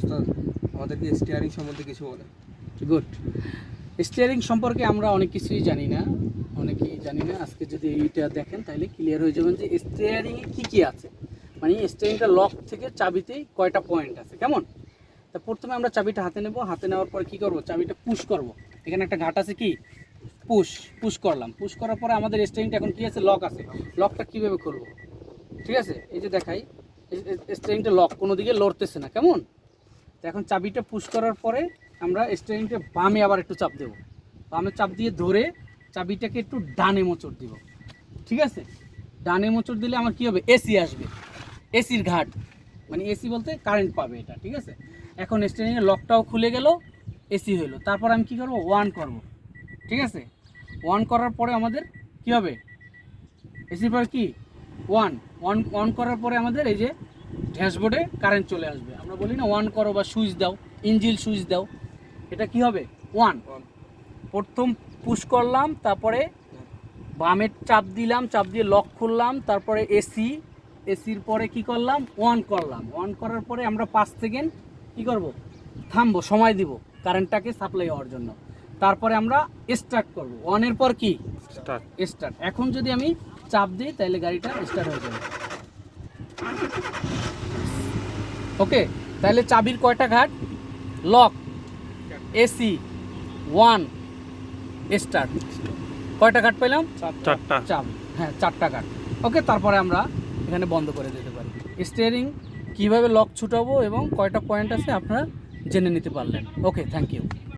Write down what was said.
ওস্তাদ আমাদেরকে স্টিয়ারিং সম্বন্ধে কিছু বলে গুড স্টিয়ারিং সম্পর্কে আমরা অনেক কিছুই জানি না, অনেকেই জানি না। আজকে যদি এইটা দেখেন, তাহলে ক্লিয়ার হয়ে যাবেন যে স্টিয়ারিংয়ে কী কী আছে। মানে স্টিয়ারিংটা লক থেকে চাবিতেই কয়টা পয়েন্ট আছে, কেমন? তা প্রথমে আমরা চাবিটা হাতে নেব, হাতে নেওয়ার পর কী করব? চাবিটা পুশ করব। এখানে একটা ঘাট আছে কি? পুশ পুশ করলাম। পুশ করার পরে আমাদের স্টিয়ারিংটা এখন কী আছে? লক আছে। লকটা কীভাবে খুলবো ঠিক আছে? এই যে দেখাই স্টিয়ারিংটা লক কোনো দিকে লড়তেছে না, কেমন? তো এখন চাবিটা পুশ করার পরে আমরা স্টিয়ারিংটা বামে আবার একটু চাপ দেবো। বামে চাপ দিয়ে ধরে চাবিটাকে একটু ডানে মোচড় দিব। ঠিক আছে? ডানে মোচড় দিলে আমার কি হবে? এসি আসবে। এসির ঘাট। মানে এসি বলতে কারেন্ট পাবে এটা, ঠিক আছে? এখন স্টিয়ারিংয়ের লকটাও খুলে গেল এসি হলো তারপর আমি কি করব? ওয়ান করব। ঠিক আছে? ওয়ান করার পরে আমাদের কি হবে? এসির পর কি? ওয়ান ওয়ান অন করার পরে আমাদের এই যে ড্যাশবোর্ডে কারেন্ট চলে আসবে। আমরা বলি না ওয়ান করো বা সুইচ দাও ইঞ্জিল সুইচ দাও এটা কি হবে? ওয়ান প্রথম পুশ করলাম তারপরে বামের চাপ দিলাম চাপ দিয়ে লক খুললাম তারপরে এসি এসির পরে কি করলাম? অন করলাম। অন করার পরে আমরা পাঁচ সেকেন্ড কি করব? থামবো সময় দিব কারেন্টটাকে সাপ্লাই হওয়ার জন্য। তারপরে আমরা স্টার্ট করব। অনের পর কি? স্টার্ট স্টার্ট এখন যদি আমি চাপ দিই তাহলে গাড়িটা স্টার্ট হয়ে যাবে। ওকে তাহলে চাবির কয়টা ঘাট? লক এসি ওয়ান স্টার্ট কয়টা ঘাট পেলাম? চারটা। চাপ হ্যাঁ চারটা ঘাট। ওকে তারপরে আমরা এখানে বন্ধ করে দিতে পারি। স্টিয়ারিং কীভাবে লক ছুটাবো এবং কয়টা পয়েন্ট আছে আপনারা জেনে নিতে পারলেন। Okay thank you.